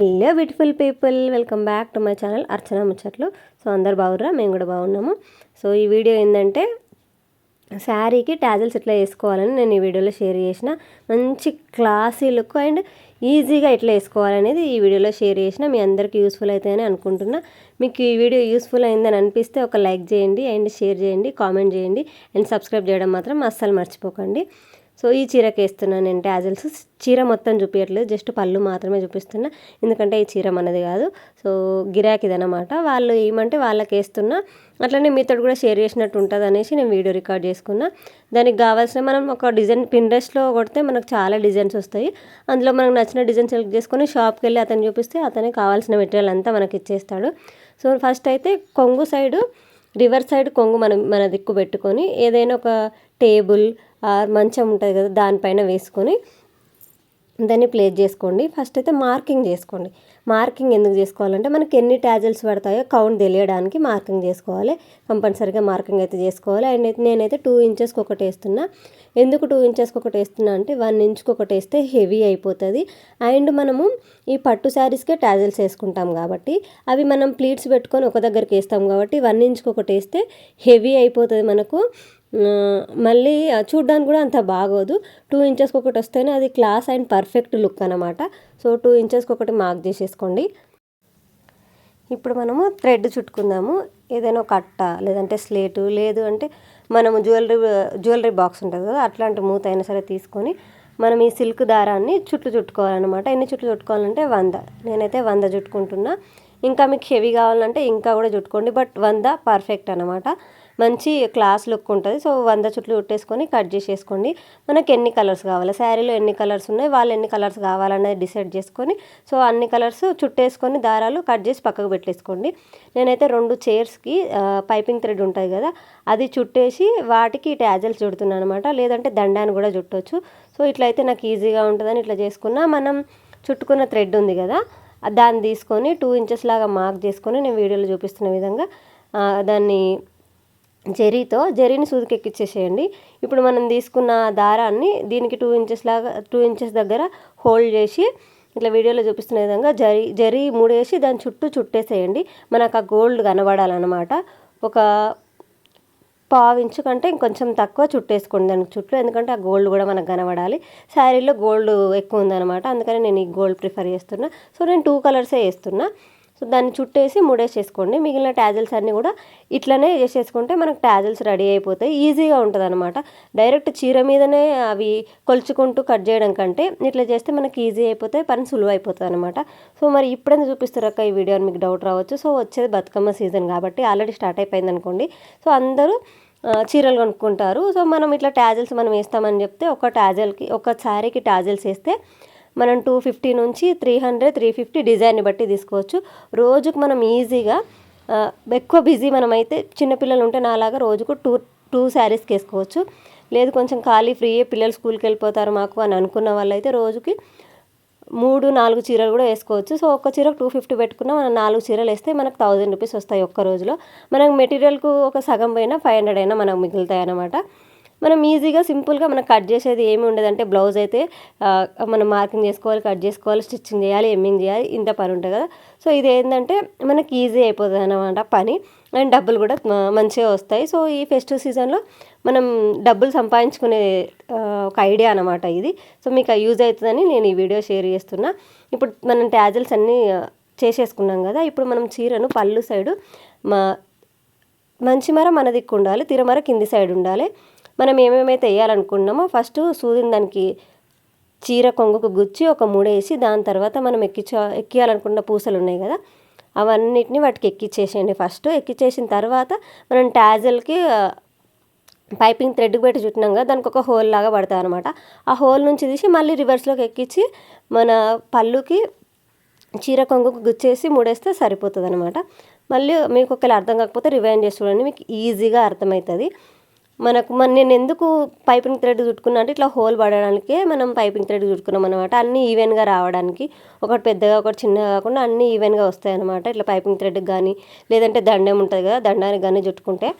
Hello beautiful people welcome back to my channel Archana ముచ్చట్లు so అందరు బాగుర్రా? మేము కూడా బాగున్నాము. సో ఈ వీడియో ఏంటంటే శారీకి టాజల్స్ ఎట్లా వేసుకోవాలని నేను ఈ వీడియోలో షేర్ చేసిన. మంచి క్లాసీ లుక్ అండ్ ఈజీగా ఎట్లా వేసుకోవాలనేది ఈ వీడియోలో షేర్ చేసిన. మీ అందరికీ యూస్ఫుల్ అవుతాయని అనుకుంటున్నా. మీకు ఈ వీడియో యూస్ఫుల్ అయిందని అనిపిస్తే ఒక లైక్ చేయండి అండ్ షేర్ చేయండి కామెంట్ చేయండి అండ్ సబ్స్క్రైబ్ చేయడం మాత్రం అస్సలు మర్చిపోకండి. సో ఈ చీరకి వేస్తున్నాను నేను టాజిల్స్ చీర మొత్తం చూపించట్లేదు జస్ట్ పళ్ళు మాత్రమే చూపిస్తున్నా. ఎందుకంటే ఈ చీర మనది కాదు. సో గిరాకిదనమాట వాళ్ళు ఏమంటే వాళ్ళకి వేస్తున్నా అట్లనే మీతో కూడా షేర్ చేసినట్టు ఉంటుంది అనేసి నేను వీడియో రికార్డ్ చేసుకున్నా. దానికి కావాల్సిన మనం ఒక డిజైన్ పిండ్రెస్ట్లో కొడితే మనకు చాలా డిజైన్స్ వస్తాయి. అందులో మనకు నచ్చిన డిజైన్ సెలెక్ట్ చేసుకొని షాప్కి వెళ్ళి అతను చూపిస్తే అతనికి కావాల్సిన మెటీరియల్ అంతా మనకి ఇచ్చేస్తాడు. సో ఫస్ట్ అయితే కొంగు సైడు రివర్ సైడ్ కొంగు మనం మన దిక్కు పెట్టుకొని ఏదైనా ఒక టేబుల్ మంచం ఉంటుంది కదా దానిపైన వేసుకొని దాన్ని ప్లేస్ చేసుకోండి. ఫస్ట్ అయితే మార్కింగ్ చేసుకోండి. మార్కింగ్ ఎందుకు చేసుకోవాలంటే మనకి ఎన్ని ట్యాజల్స్ పడతాయో కౌంట్ తెలియడానికి మార్కింగ్ చేసుకోవాలి. కంపల్సరీగా మార్కింగ్ అయితే చేసుకోవాలి. అండ్ నేనైతే టూ ఇంచెస్కి ఒకటి వేస్తున్నా. ఎందుకు టూ ఇంచెస్కి ఒకటి వేస్తున్నా అంటే వన్ ఇంచ్కి ఒకటి వేస్తే హెవీ అయిపోతుంది. అండ్ మనము ఈ పట్టు శారీస్కే ట్యాజల్స్ వేసుకుంటాం కాబట్టి అవి మనం ప్లీట్స్ పెట్టుకొని ఒక దగ్గరికి వేస్తాం కాబట్టి వన్ ఇంచ్కి ఒకటి వేస్తే హెవీ అయిపోతుంది మనకు. మళ్ళీ చూడ్డానికి కూడా అంత బాగోదు. టూ ఇంచెస్కి ఒకటి వస్తేనే అది క్లాస్ అండ్ పర్ఫెక్ట్ లుక్ అనమాట సో టూ ఇంచెస్కి ఒకటి మార్క్ చేసేసుకోండి. ఇప్పుడు మనము థ్రెడ్ చుట్టుకుందాము. ఏదైనా ఒక అట్ట లేదంటే స్లేటు లేదు అంటే మనము జ్యువెలరీ జ్యువెలరీ బాక్స్ ఉంటుంది కదా అట్లాంటి మూత అయినా సరే తీసుకొని మనం ఈ సిల్క్ దారాన్ని చుట్లు చుట్టుకోవాలన్నమాట. ఎన్ని చుట్లు చుట్టుకోవాలంటే వంద. నేనైతే వంద చుట్టుకుంటున్నా. ఇంకా మీకు హెవీ కావాలంటే ఇంకా కూడా చుట్టుకోండి బట్ వంద పర్ఫెక్ట్ అనమాట మంచి క్లాస్ లుక్ ఉంటుంది సో వంద చుట్లు చుట్టేసుకొని కట్ చేసేసుకోండి. మనకి ఎన్ని కలర్స్ కావాలి? శారీలో ఎన్ని కలర్స్ ఉన్నాయి? వాళ్ళు ఎన్ని కలర్స్ కావాలనేది డిసైడ్ చేసుకొని సో అన్ని కలర్స్ చుట్టేసుకొని దారాలు కట్ చేసి పక్కకు పెట్టేసుకోండి. నేనైతే రెండు చైర్స్కి పైపింగ్ థ్రెడ్ ఉంటుంది కదా అది చుట్టేసి వాటికి ట్యాజల్స్ చుడుతున్నాను అనమాట లేదంటే దండాన్ని కూడా చుట్టవచ్చు సో ఇట్లయితే నాకు ఈజీగా ఉంటుందని ఇట్లా చేసుకున్నా. మనం చుట్టుకున్న థ్రెడ్ ఉంది కదా దాన్ని తీసుకొని టూ ఇంచెస్ లాగా మార్క్ చేసుకొని నేను వీడియోలో చూపిస్తున్న విధంగా దాన్ని జరీతో జరీని సూదికెక్కిచ్చేసేయండి. ఇప్పుడు మనం తీసుకున్న దారాన్ని దీనికి టూ ఇంచెస్ లాగా టూ ఇంచెస్ దగ్గర హోల్డ్ చేసి ఇట్లా వీడియోలో చూపిస్తున్న విధంగా జరీ జరీ మూడేసి దాని చుట్టూ చుట్టేసేయండి. మనకు ఆ గోల్డ్ కనబడాలన్నమాట. ఒక పావించు కంటే ఇంకొంచెం తక్కువ చుట్టేసుకోండి దానికి చుట్టూ ఎందుకంటే ఆ గోల్డ్ కూడా మనకు కనబడాలి. శారీలో గోల్డ్ ఎక్కువ ఉందన్నమాట. అందుకని నేను ఈ గోల్డ్ ప్రిఫర్ చేస్తున్నా. సో నేను టూ కలర్సే వేస్తున్నా. సో దాన్ని చుట్టేసి ముడేసేసుకోండి. మిగిలిన ట్యాజల్స్ అన్నీ కూడా ఇట్లనే చేసేసుకుంటే మనకు ట్యాజల్స్ రెడీ అయిపోతాయి. ఈజీగా ఉంటుంది అనమాట డైరెక్ట్ చీర మీదనే అవి కొలుచుకుంటూ కట్ చేయడం కంటే ఇట్లా చేస్తే మనకి ఈజీ అయిపోతాయి పని సులువు అయిపోతుంది అనమాట సో మరి ఇప్పుడైనా చూపిస్తారు అక్క ఈ వీడియో మీకు డౌట్ రావచ్చు. సో వచ్చేది బతుకమ్మ సీజన్ కాబట్టి ఆల్రెడీ స్టార్ట్ అయిపోయింది అనుకోండి. సో అందరూ చీరలు కొనుక్కుంటారు. సో మనం ఇట్లా ట్యాజల్స్ మనం వేస్తామని చెప్తే ఒక ట్యాజల్కి ఒక శారీకి ట్యాజల్స్ వేస్తే మనం టూ ఫిఫ్టీ నుంచి త్రీ హండ్రెడ్ త్రీ ఫిఫ్టీ డిజైన్ని బట్టి తీసుకోవచ్చు. రోజుకు మనం ఈజీగా ఎక్కువ బిజీ మనమైతే చిన్నపిల్లలు ఉంటే నాలాగా రోజుకు టూ టూ శారీస్కి వేసుకోవచ్చు. లేదు కొంచెం ఖాళీ ఫ్రీ పిల్లలు స్కూల్కి వెళ్ళిపోతారు మాకు అని అనుకున్న వాళ్ళైతే రోజుకి మూడు నాలుగు చీరలు కూడా వేసుకోవచ్చు. సో ఒక్క చీరకు టూ ఫిఫ్టీ పెట్టుకున్న మనం నాలుగు చీరలు వేస్తే మనకు థౌజండ్ రూపీస్ వస్తాయి ఒక్క రోజులో. మనకు మెటీరియల్కు ఒక సగం పోయినా ఫైవ్ హండ్రెడ్ అయినా మనకు మిగులుతాయి అన్నమాట మనం ఈజీగా సింపుల్గా మనం కట్ చేసేది ఏమి ఉండదంటే బ్లౌజ్ అయితే మనం మార్కింగ్ చేసుకోవాలి కట్ చేసుకోవాలి స్టిచ్చింగ్ చేయాలి ఎమ్మింగ్ చేయాలి ఇంత పని ఉంటుంది కదా. సో ఇది ఏంటంటే మనకి ఈజీ అయిపోతుంది అనమాట పని. అండ్ డబ్బులు కూడా మంచిగా వస్తాయి. సో ఈ ఫెస్టివ్ సీజన్లో మనం డబ్బులు సంపాదించుకునే ఒక ఐడియా అనమాట ఇది. సో మీకు యూజ్ అవుతుందని నేను ఈ వీడియో షేర్ చేస్తున్నా. ఇప్పుడు మనం ట్యాజల్స్ అన్నీ చేసేసుకున్నాం కదా. ఇప్పుడు మనం చీరను పళ్ళు సైడు మా మంచి మర మన దిక్కు ఉండాలి తిరమర కింది సైడ్ ఉండాలి. మనం ఏమేమైతే వేయాలనుకున్నామో ఫస్ట్ సూదిని దానికి చీర కొంగుకు గుచ్చి ఒక మూడేసి దాని తర్వాత మనం ఎక్కించ ఎక్కియాలనుకున్న పూసలు ఉన్నాయి కదా అవన్నిటిని వాటికి ఎక్కిచ్చేసేయండి ఫస్ట్. ఎక్కిచ్చేసిన తర్వాత మనం ట్యాజల్కి పైపింగ్ థ్రెడ్ పెట్టి చుట్టినాం కదా దానికి ఒక హోల్ లాగా పడతాయి అనమాట ఆ హోల్ నుంచి తీసి మళ్ళీ రివర్స్లోకి ఎక్కించి మన పళ్ళుకి చీర కొంగుకు గుచ్చేసి మూడేస్తే సరిపోతుంది అనమాట మళ్ళీ మీకు ఒకవేళ అర్థం కాకపోతే రివైండ్ చేసి చూడండి మీకు ఈజీగా అర్థమవుతుంది. మనకు మన నేను ఎందుకు పైపింగ్ థ్రెడ్ చుట్టుకున్నా అంటే ఇట్లా హోల్ పడడానికే మనం పైపింగ్ థ్రెడ్ చుట్టుకున్నాం అనమాట అన్నీ ఈవెన్గా రావడానికి. ఒకటి పెద్దగా ఒకటి చిన్నగా కాకుండా అన్నీ ఈవెన్గా వస్తాయి అనమాట ఇట్లా పైపింగ్ థ్రెడ్కి కానీ లేదంటే దండం ఉంటుంది కదా దండానికి కానీ చుట్టుకుంటే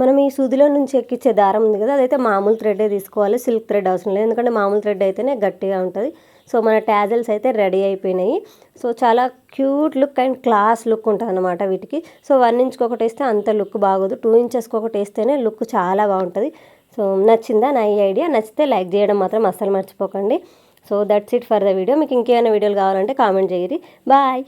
మనం ఈ సూదిలో నుంచి ఎక్కించే దారం ఉంది కదా అదైతే మామూలు థ్రెడ్డే తీసుకోవాలి సిల్క్ థ్రెడ్ అవసరం లేదు. ఎందుకంటే మామూలు థ్రెడ్ అయితేనే గట్టిగా ఉంటుంది. సో మన ట్యాజల్స్ అయితే రెడీ అయిపోయినాయి. సో చాలా cute look and class look ఉంటుంది అనమాట వీటికి. సో వన్ ఇంచ్కి ఒకటి వేస్తే అంత లుక్ బాగోదు. టూ ఇంచెస్కి ఒకటి వేస్తేనే లుక్ చాలా బాగుంటుంది. సో నచ్చిందా? నా ఈ ఐడియా నచ్చితే లైక్ చేయడం మాత్రం అస్సలు మర్చిపోకండి. So that's it for the video మీకు ఇంకేమైనా వీడియోలు కావాలంటే కామెంట్ చేయరి బాయ్